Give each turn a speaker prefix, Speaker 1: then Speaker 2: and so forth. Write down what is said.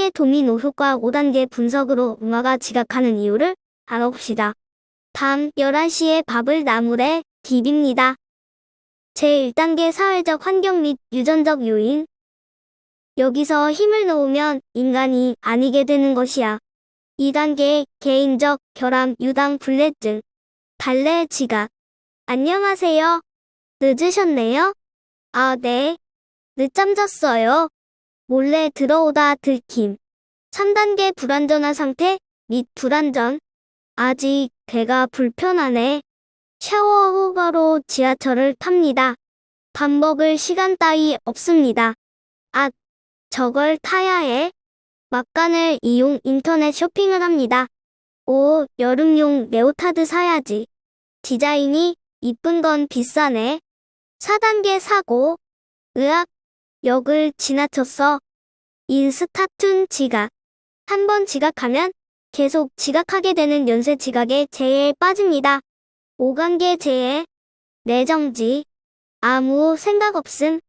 Speaker 1: 시의 도미노 효과 5단계 분석으로 음화가 지각하는 이유를 알아봅시다. 밤 11시에 밥을 나물에 비빕니다. 제1단계 사회적 환경 및 유전적 요인. 여기서 힘을 놓으면 인간이 아니게 되는 것이야. 2단계 개인적 결함 유당 불내증. 발레 지각. 안녕하세요. 늦으셨네요? 아, 네. 늦잠 잤어요. 몰래 들어오다 들킴. 3단계 불안전한 상태 및 불안전. 아직 배가 불편하네. 샤워 후 바로 지하철을 탑니다. 밥 먹을 시간 따위 없습니다. 아, 저걸 타야 해. 막간을 이용 인터넷 쇼핑을 합니다. 오, 여름용 레오타드 사야지. 디자인이 이쁜 건 비싸네. 4단계 사고. 으악, 역을 지나쳤어. 인스타툰 지각. 한 번 지각하면 계속 지각하게 되는 연쇄 지각의 재해에 빠집니다. 5단계 재해. 내정지. 아무 생각 없음.